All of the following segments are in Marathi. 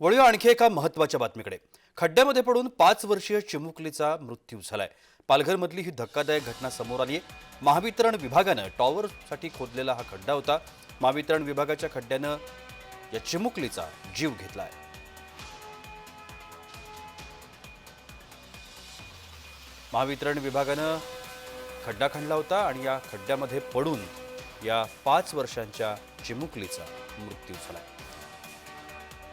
वळूया आणखी एका महत्त्वाच्या बातमीकडे. खड्ड्यामध्ये पडून पाच वर्षीय चिमुकलीचा मृत्यू झालाय. पालघरमधली ही धक्कादायक घटना समोर आली आहे महावितरण विभागानं टॉवरसाठी खोदलेला हा खड्डा होता. महावितरण विभागाच्या खड्ड्यानं या चिमुकलीचा जीव घेतला आहे महावितरण विभागानं खड्डा खणला होता आणि या खड्ड्यामध्ये पडून या पाच वर्षांच्या चिमुकलीचा मृत्यू झाला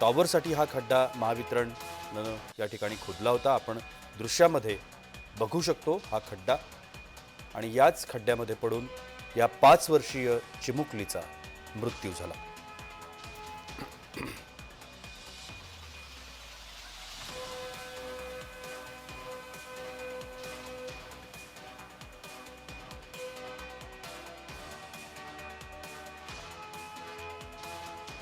टॉवरसाठी हा खड्डा महावितरणनं या ठिकाणी खोदला होता. आपण दृश्यामध्ये बघू शकतो हा खड्डा आणि याच खड्ड्यामध्ये पडून या पाच वर्षीय चिमुकलीचा मृत्यू झाला.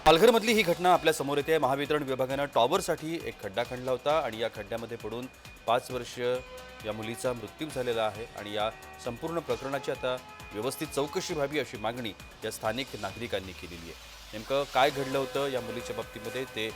पालघरमधली ही घटना आपल्यासमोर येते. महावितरण विभागानं टॉवरसाठी एक खड्डा खणला होता आणि या खड्ड्यामध्ये पडून पाच वर्ष या मुलीचा मृत्यू झालेला आहे आणि या संपूर्ण प्रकरणाची आता व्यवस्थित चौकशी व्हावी अशी मागणी या स्थानिक नागरिकांनी केलेली आहे. नेमकं काय घडलं होतं या मुलीच्या बाबतीमध्ये? ते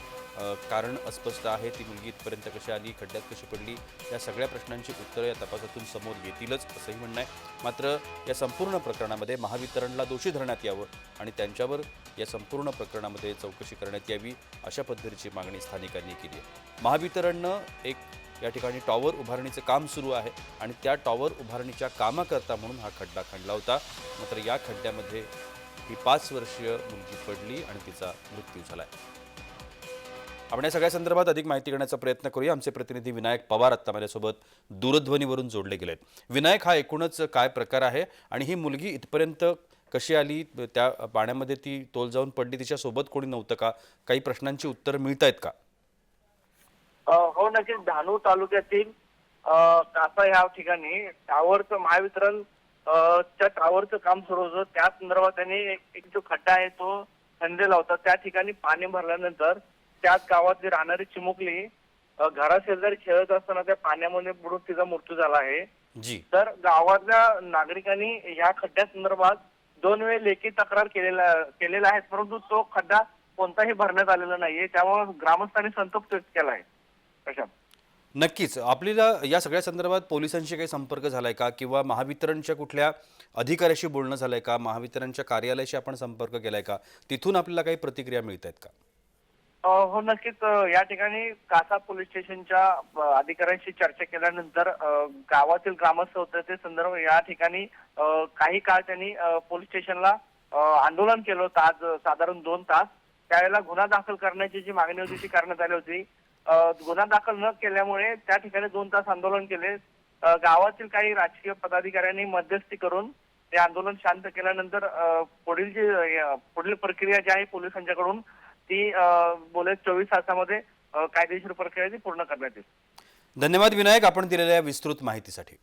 कारण अस्पष्ट आहे? ती मुलगी इथपर्यंत कशी आली? खड्ड्यात कशी पडली? या सगळ्या प्रश्नांची उत्तरं या तपासातून समोर येतीलच असंही म्हणणं आहे. मात्र या संपूर्ण प्रकरणामध्ये महावितरणला दोषी धरण्यात यावं आणि त्यांच्यावर या संपूर्ण प्रकरणामध्ये चौकशी करण्यात यावी अशा पद्धतीची मागणी स्थानिकांनी केली आहे. महावितरणनं एक या ठिकाणी टॉवर उभारणीचं काम सुरू आहे आणि त्या टॉवर उभारणीच्या कामाकरता म्हणून हा खड्डा खणला होता. मात्र या खड्ड्यामध्ये ही पाच वर्षीय मुलगी पडली आणि तिचा मृत्यू झालाय. आपण या सगळ्या संदर्भात अधिक माहिती घेण्याचा प्रयत्न करूया. आमचे प्रतिनिधी विनायक पवार आत्ता माझ्यासोबत दूरध्वनीवरून जोडले गेलेत. विनायक हा एकूणच काय प्रकार आहे आणि ही मुलगी इथपर्यंत कशी आली? त्या पाण्यामध्ये ती तोल जाऊन पडली? तिच्यासोबत कोणी नव्हतं का? काही प्रश्नांची उत्तरं मिळत आहेत का? हो नक्कीच. डहाणू तालुक्यातील अ, कासा या ठिकाणी टावरचं महावितरण च्या टावरचं काम सुरू होतं. त्या संदर्भात त्यांनी एक जो खड्डा आहे तो खणलेला होता त्या ठिकाणी पाणी भरल्यानंतर त्याच गावातली राहणारी चिमुकली घराशेजारी खेळत असताना त्या पाण्यामध्ये बुडून तिचा मृत्यू झाला आहे. तर गावातल्या नागरिकांनी या खड्ड्यासंदर्भात दोन वेळ लेखी तक्रार केलेला केलेला आहे परंतु तो खड्डा कोणताही भरण्यात आलेला नाहीये. त्यामुळे ग्रामस्थांनी संतप्त व्यक्त केला आहे. नक्कीच. आपल्याला या सगळ्या संदर्भात पोलिसांशी काही संपर्क झालाय का? किंवा महावितरणच्या कुठल्या अधिकाऱ्याशी बोलणं झालंय का? महावितरणच्या कार्यालयाशी आपण संपर्क केलाय का? तिथून आपल्याला काही प्रतिक्रिया मिळत आहेत का हो नक्कीच. या ठिकाणी कासा पोलीस स्टेशनच्या अधिकाऱ्यांशी चर्चा केल्यानंतर गावातील ग्रामस्थ होते. ते संदर्भ या ठिकाणी काही काळ त्यांनी पोलीस स्टेशनला आंदोलन केलं होतं. आज साधारण दोन तास. त्यावेळेला गुन्हा दाखल करण्याची जी मागणी होती ती करण्यात आली होती. गुन्हा दाखल न केल्यामुळे त्या ठिकाणी दोन तास आंदोलन केले. गावातील काही राजकीय पदाधिकाऱ्यांनी मध्यस्थी करून ते आंदोलन शांत केल्यानंतर पुढील जी पुढील प्रक्रिया जी आहे पोलिसांच्याकडून ती बोले चोवीस तासामध्ये कायदेशीर प्रक्रिया ती पूर्ण करण्यात येईल. धन्यवाद विनायक आपण दिलेल्या विस्तृत माहितीसाठी.